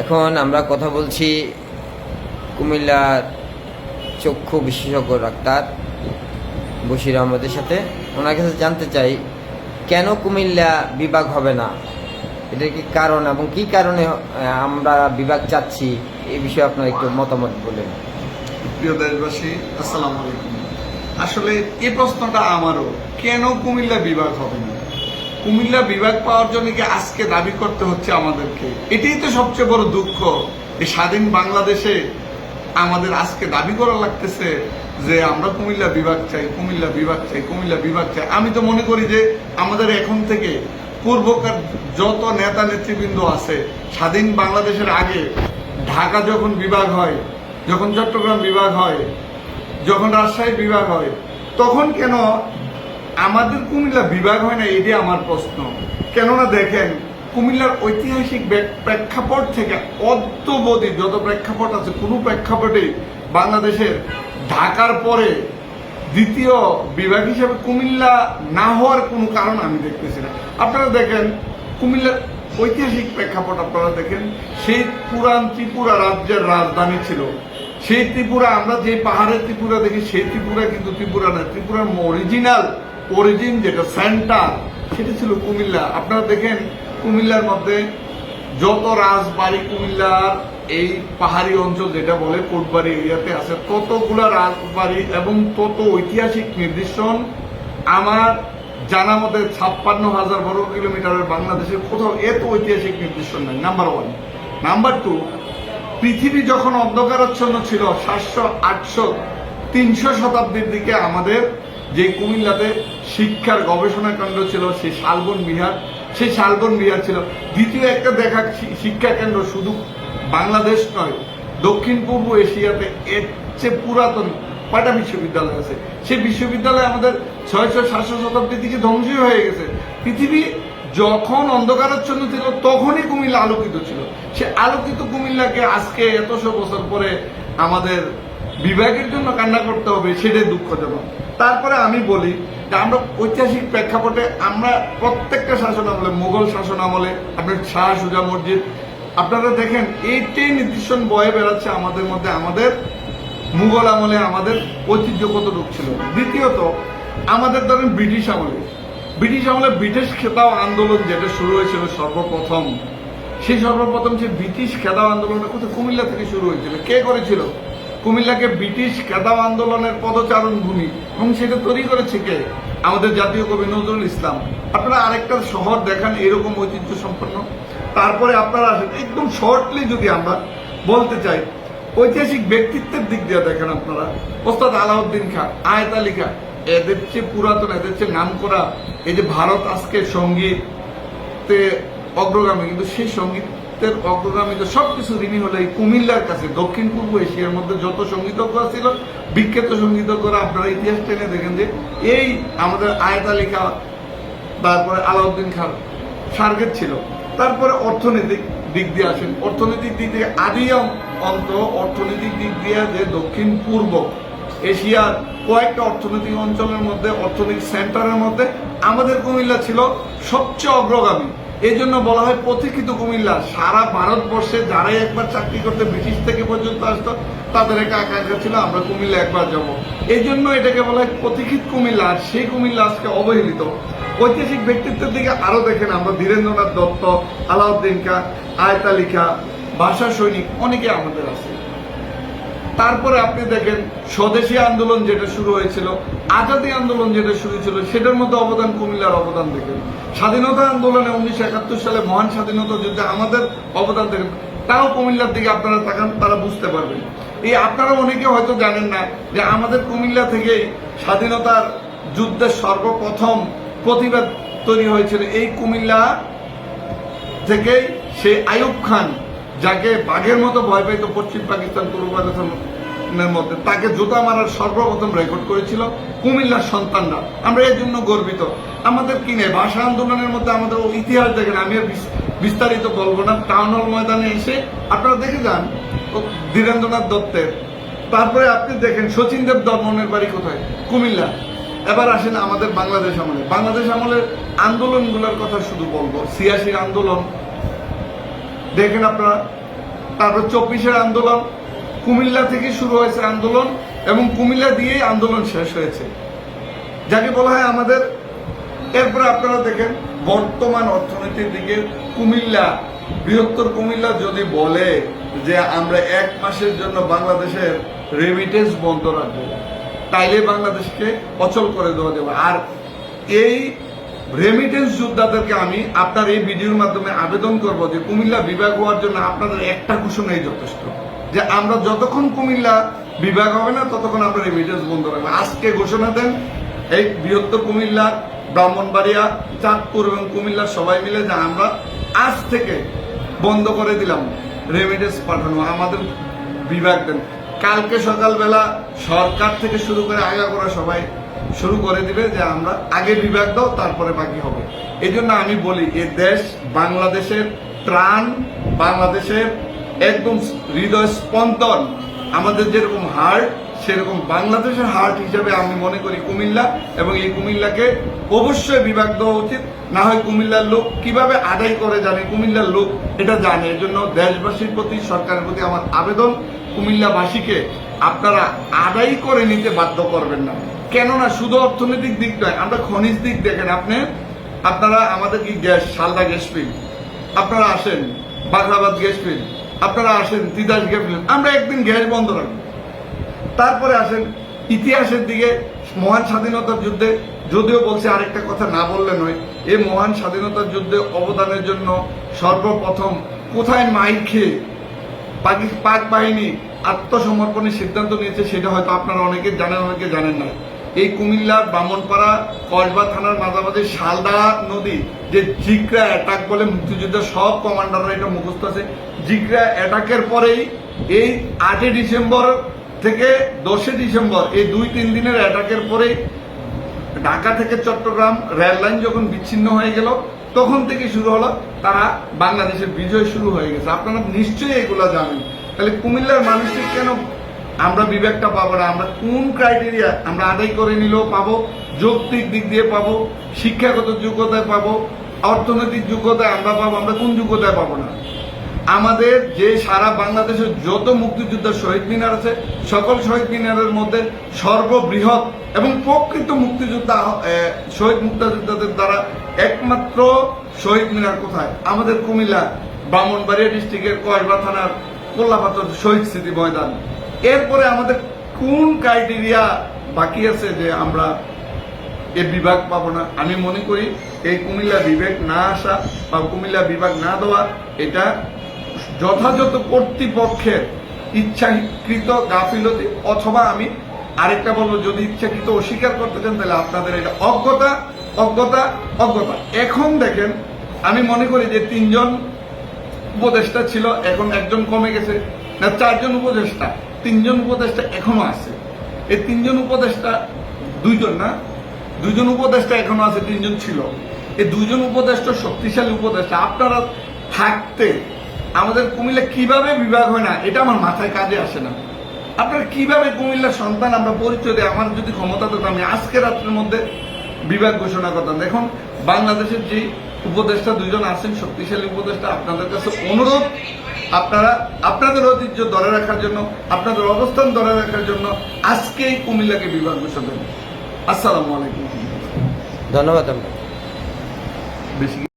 এখন আমরা কথা বলছি কুমিল্লার চক্ষু বিশেষজ্ঞ ডাক্তার বশির আহমদের সাথে। ওনার কাছে জানতে চাই, কেন কুমিল্লা বিভাগ হবে না? এটার কি কারণ এবং কি কারণে আমরা বিভাগ চাচ্ছি? এই বিষয়ে আপনার একটু মতামত বলেন। প্রিয় দেশবাসী, আসসালামু আলাইকুম। আসলে এই প্রশ্নটা আমারও, কেন কুমিল্লা বিভাগ হবে না? কুমিল্লা বিভাগ পাওয়ার জন্য কি আজকে দাবি করতে হচ্ছে আমাদেরকে? এটাই তো সবচেয়ে বড় দুঃখ। এই স্বাধীন বাংলাদেশে আমাদের আজকে দাবি করা লাগতেছে যে আমরা কুমিল্লা বিভাগ চাই, কুমিল্লা বিভাগ চাই, কুমিল্লা বিভাগ চাই। আমি তো মনে করি যে আমাদের এখন থেকে পূর্বকার যত নেতা নেতৃবৃন্দ আছে, স্বাধীন বাংলাদেশের আগে ঢাকা যখন বিভাগ হয়, যখন চট্টগ্রাম বিভাগ হয়, যখন রাজশাহী বিভাগ হয়, তখন কেন আমাদের কুমিল্লা বিভাগ হয় না এটি আমার প্রশ্ন। কেননা দেখেন, কুমিল্লার ঐতিহাসিক প্রেক্ষাপট থেকে অদ্যবধি যত প্রেক্ষাপট আছে, কোনো প্রেক্ষাপটে বাংলাদেশের ঢাকার পরে দ্বিতীয় বিভাগ হিসেবে কুমিল্লা না হওয়ার কোনো কারণ আমি দেখতেছি না। আপনারা দেখেন, কুমিল্লার ঐতিহাসিক প্রেক্ষাপট আপনারা দেখেন, সেই পুরান ত্রিপুরা রাজ্যের রাজধানী ছিল। সেই ত্রিপুরা, আমরা যে পাহাড়ের ত্রিপুরা দেখি, সেই ত্রিপুরা কিন্তু ত্রিপুরা না, ত্রিপুরার অরিজিনাল অরিজিন যেটা সেন্টার, সেটা ছিল কুমিল্লা। আপনারা দেখেন, কুমিল্লার মধ্যে যত রাজবাড়ি কুমিল্লার এই পাহাড়ি অঞ্চল যেটা বলে, কোটবাড়ি এরিয়াতে আছে, ততগুলা রাজবাড়ি এবং তত ঐতিহাসিক নির্দেশন আমার জানা মতে ছাপ্পান্ন হাজার বর্গ কিলোমিটারের বাংলাদেশের কোথাও এত ঐতিহাসিক নির্দেশন নাই। নাম্বার ওয়ান নাম্বার টু পৃথিবী যখন অন্ধকারাচ্ছন্ন ছিল, সাতশো, আটশো, তিনশো শতাব্দীর দিকে আমাদের যে কুমিল্লাতে শিক্ষার গবেষণা কেন্দ্র ছিল সেই শালবন বিহার। সেই শালবন বিহার ছিল। দ্বিতীয় একটা দেখা শিক্ষা কেন্দ্র শুধু বাংলাদেশ নয়, দক্ষিণ পূর্ব এশিয়াতে এর চেয়ে পুরাতন কয়টা বিশ্ববিদ্যালয় আছে? সেই বিশ্ববিদ্যালয় আমাদের ছয়শো, সাতশো শতাব্দী থেকে ধ্বংসই হয়ে গেছে। পৃথিবী যখন অন্ধকারাচ্ছন্ন ছিল, তখনই কুমিল্লা আলোকিত ছিল। সে আলোকিত কুমিল্লাকে আজকে এতশো বছর পরে আমাদের বিভাগের জন্য কান্না করতে হবে, সেটাই দুঃখজনক। তারপরে আমি বলি আমরা ঐতিহাসিক প্রেক্ষাপটে আমরা প্রত্যেকটা শাসন আমলে, মুঘল শাসন আমলে, আপনার শাহ সুজা মসজিদ, আপনারা দেখেন এইটাই নির্দিষ্ট বয়ে বেড়াচ্ছে আমাদের মধ্যে, আমাদের মুঘল আমলে আমাদের ঐতিহ্য কতটুকু ছিল। দ্বিতীয়ত, আমাদের ধরেন ব্রিটিশ আমলে ব্রিটিশ আমলে ব্রিটিশ খেতাও আন্দোলন যেটা শুরু হয়েছিল সর্বপ্রথম, সেই সর্বপ্রথম যে ব্রিটিশ খেদাও আন্দোলনটা কোথায় কুমিল্লা থেকে শুরু হয়েছিল, কে করেছিল? কুমিল্লাকে ব্রিটিশ খেদাও আন্দোলনের পদচারণ ভূমি। এবং সেটা তৈরি করেছে কে? আমাদের জাতীয় কবি নজরুল ইসলাম। আপনারা আরেকটা শহর দেখান, এরকম ঐতিহ্য সম্পন্ন। তারপরে আপনারা আসেন, একদম শর্টলি যদি আমরা বলতে চাই, ঐতিহাসিক ব্যক্তিত্বের দিক দিয়ে দেখেন আপনারা। ওস্তাদ আলাউদ্দিন খান, আয়ত আলী খান, এদের চেয়ে পুরাতন, এদের চেয়ে নাম করা এই যে ভারত আজকে সঙ্গীতে অগ্রগামী, কিন্তু সেই সঙ্গীতের অগ্রগামী তো সবকিছু ঋণী হলো এই কুমিল্লার কাছে, দক্ষিণ পূর্ব এশিয়ার মধ্যে যত সঙ্গীতজ্ঞ ছিল, বিখ্যাত সঙ্গীতজ্ঞরা আপনারা ইতিহাস টেনে দেখেন যে এই আমাদের আয়ত আলী তারপরে আলাউদ্দিন খান টার্গেট ছিল। তারপরে অর্থনৈতিক দিক দিয়ে আসেন। অর্থনৈতিক দিক দিয়ে আদি অন্ত অর্থনৈতিক দিক দিয়ে যে দক্ষিণ পূর্ব এশিয়ার কয়েকটা অর্থনৈতিক অঞ্চলের মধ্যে, অর্থনৈতিক সেন্টারের মধ্যে আমাদের কুমিল্লা ছিল সবচেয়ে অগ্রগামী। এই জন্য বলা হয় পথিকৃত কুমিল্লা। সারা ভারতবর্ষে যারাই একবার চাকরি করতে ব্রিটিশ থেকে পর্যন্ত আসতো, তাদের একটা আকাঙ্ক্ষা ছিল, আমরা কুমিল্লা একবার যাব। এই জন্য এটাকে বলা হয় পথিকৃত কুমিল্লা সেই কুমিল্লা আজকে অবহেলিত। ঐতিহাসিক ব্যক্তিত্বের দিকে আরও দেখেন আমরা, ধীরেন্দ্রনাথ দত্ত, আলাউদ্দিন খান আয়তালিকা ভাষা সৈনিক, অনেকে আমাদের আছে। তারপরে আপনি দেখেন, স্বদেশী আন্দোলন যেটা শুরু হয়েছিল, আজাদি আন্দোলন যেটা শুরু ছিল সেটার মধ্যে অবদান কুমিল্লার অবদান দেখেন। স্বাধীনতা আন্দোলনে উনিশশো একাত্তর সালে মহান স্বাধীনতা যুদ্ধে আমাদের অবদান দেখেন। তাও কুমিল্লার দিকে আপনারা তাকান, তারা বুঝতে পারবেন। এই আপনারা অনেকে হয়তো জানেন না যে আমাদের কুমিল্লা থেকেই স্বাধীনতার যুদ্ধের সর্বপ্রথম প্রতিবাদ তৈরি হয়েছিল এই কুমিল্লা থেকেই সেই আয়ুব খান যাকে বাঘের মতো ভয় পেত পশ্চিম পাকিস্তান, পূর্ব পাকিস্তানের মধ্যে, তাকে জুতা মারার সর্বপ্রথম রেকর্ড করেছিল কুমিল্লার সন্তানরা। আমরা এর জন্য গর্বিত। আমাদের কি নেই? ভাষা আন্দোলনের মধ্যে আমাদের ইতিহাস দেখেন, আমি বিস্তারিত বলব না। টাউন হল ময়দানে এসে আপনারা দেখে যান ধীরেন্দ্রনাথ দত্তের। তারপরে আপনি দেখেন শচীন দেব বর্মনের বাড়ি কোথায়? কুমিল্লা। এবার আসেন আমাদের বাংলাদেশ আমলে। বাংলাদেশ আমলের আন্দোলনগুলোর কথা শুধু বলব। সিয়াসির আন্দোলন দেখেন আপনারা, তারপর চব্বিশের আন্দোলন, কুমিল্লা থেকে শুরু হয়েছে আন্দোলন এবং কুমিল্লা দিয়েই আন্দোলন শেষ হয়েছে। যাকে বলা হয় আমাদের, এরপরে আপনারা দেখেন, বর্তমান অর্থনীতির দিকে কুমিল্লা, বৃহত্তর কুমিল্লা যদি বলে যে আমরা এক মাসের জন্য বাংলাদেশের রেমিটেন্স বন্ধ রাখব, তাইলে বাংলাদেশকে অচল করে দেওয়া যাবে। আর এই রেমিটেন্স যোদ্ধাদেরকে আমি আপনার এই ভিডিওর মাধ্যমে আবেদন করব যে কুমিল্লা বিভাগ হওয়ার জন্য আপনাদের একটা ঘোষণাই যথেষ্ট, যে আমরা যতক্ষণ কুমিল্লা বিভাগ হবে না, ততক্ষণ আমরা রেমিটেন্স বন্ধ রাখব। আজকে ঘোষণা দেন, এই বৃহত্তর কুমিল্লা, ব্রাহ্মণবাড়িয়া, চাঁদপুর এবং কুমিল্লা সবাই মিলে যে আমরা আজ থেকে বন্ধ করে দিলাম রেমিটেন্স পাঠানো। আমাদের বিভাগ দেন। কালকে সকালবেলা সরকার থেকে শুরু করে আগাগোড়া সবাই শুরু করে দিবে যে আমরা আগে বিভাগ দাও, তারপরে বাকি হবে। এই জন্য আমি বলি, এ দেশ বাংলাদেশের প্রাণ, বাংলাদেশের একদম হৃদয় স্পন্দন আমাদের যেরকম হার্ট সেরকম বাংলাদেশের হার্ট হিসেবে আমি মনে করি কুমিল্লা এবং এই কুমিল্লাকে অবশ্যই বিভাগ দেওয়া উচিত। না হয় কুমিল্লার লোক কীভাবে আদায় করে জানে, কুমিল্লার লোক এটা জানে। এর জন্য দেশবাসীর প্রতি, সরকারের প্রতি আমার আবেদন, কুমিল্লাবাসীকে আপনারা আদায় করে নিতে বাধ্য করবেন না। কেননা শুধু অর্থনৈতিক দিক নয়, আমরা খনিজ দিক দেখেন আপনি, আপনারা আমাদের কি গ্যাস শালদা গ্যাস ফিল্ড আপনারা আসেন, বাগরাবাদ গ্যাস ফিল্ড আপনারা আসেন, তিতাস গ্যাস ফিল্ড আমরা একদিন গ্যাস বন্ধ রাখব। তারপরে আসেন, ইতিহাসের দিকে, মহান স্বাধীনতার যুদ্ধে, যদিও বলছে আরেকটা কথা না বললে নয়, এই মহান স্বাধীনতার যুদ্ধে অবদানের জন্য সর্বপ্রথম কোথায় মাইর খেয়ে পাকি- বাহিনী আত্মসমর্পণের সিদ্ধান্ত নিয়েছে সেটা হয়তো আপনারা অনেকে জানেন অনেকে জানেন না। এই কুমিল্লার ব্রাহ্মণপাড়া কসবা থানার মাঝামাঝি শালদা নদী, যে জিগরা অ্যাটাক বলে মুক্তিযুদ্ধের সব কমান্ডাররা এটা মুখস্থ আছে। জিগরা অ্যাটাকের পরেই এই আটই ডিসেম্বর থেকে দশই ডিসেম্বর, এই দুই তিন দিনের অ্যাটাকের পরে ঢাকা থেকে চট্টগ্রাম রেল লাইন যখন বিচ্ছিন্ন হয়ে গেল, তখন থেকে শুরু হলো তারা বাংলাদেশের বিজয় শুরু হয়ে গেছে। আপনারা নিশ্চয়ই এগুলো জানেন। তাহলে কুমিল্লার মানুষের কেন আমরা বিবেকটা পাবো না? আমরা কোন ক্রাইটেরিয়া আমরা আদায় করে নিলেও পাবো? যৌক্তিক দিক দিয়ে পাবো? শিক্ষাগত যোগ্যতায় পাবো? অর্থনৈতিক যোগ্যতায় আমরা পাবো? আমরা কোন যোগ্যতায় পাবো না? আমাদের যে সারা বাংলাদেশের যত মুক্তিযোদ্ধার শহীদ মিনার আছে, সকল শহীদ মিনারের মধ্যে সর্ববৃহৎ এবং প্রকৃত মুক্তিযোদ্ধা শহীদ মুক্তিযোদ্ধাদের দ্বারা একমাত্র শহীদ মিনার কোথায়? আমাদের কুমিল্লা ব্রাহ্মণবাড়িয়া ডিস্ট্রিক্টের কসবা থানার কোল্লাপাতর শহীদ স্মৃতি ময়দান। এরপরে আমাদের কোন ক্রাইটেরিয়া বাকি আছে যে আমরা এ বিভাগ পাবো না? আমি মনে করি এই কুমিল্লা বিভাগ না আসা বা কুমিল্লা বিভাগ না দেওয়া, এটা যথাযথ কর্তৃপক্ষের ইচ্ছাকৃত গাফিলতি, অথবা আমি আরেকটা বলব, যদি ইচ্ছাকৃত অস্বীকার করতে চান, তাহলে আপনাদের এটা অজ্ঞতা অজ্ঞতা অজ্ঞতা। এখন দেখেন, আমি মনে করি যে তিনজন উপদেষ্টা ছিল, এখন একজন কমে গেছে। না, চারজন উপদেষ্টা, তিনজন উপদেষ্টা এখনও আছে। এই তিনজন উপদেষ্টা দুইজন না, দুইজন উপদেষ্টা এখনও আছে, তিনজন ছিল। এই দুইজন উপদেষ্টা শক্তিশালী উপদেষ্টা, আপনারা থাকতে আমাদের কুমিল্লা কীভাবে বিভাগ হয় না এটা আমার মাথায় কাজে আসে না। আপনারা কীভাবে কুমিল্লার সন্তান আমরা পরিচয় দেয় আমার যদি ক্ষমতা থাকতো আমি আজকে রাত্রের মধ্যে বিভাগ ঘোষণা করতাম। দেখুন বাংলাদেশের যে উপদেষ্টা দুইজন আছেন শক্তিশালী উপদেষ্টা আপনাদের কাছে অনুরোধ আপনারা আপনাদের ঐতিহ্য ধরে রাখার জন্য আপনাদের অবস্থান ধরে রাখার জন্য আজকেই কুমিল্লাকে বিভাগ ঘোষণা দেন আসসালামু আলাইকুম। ধন্যবাদ বেশি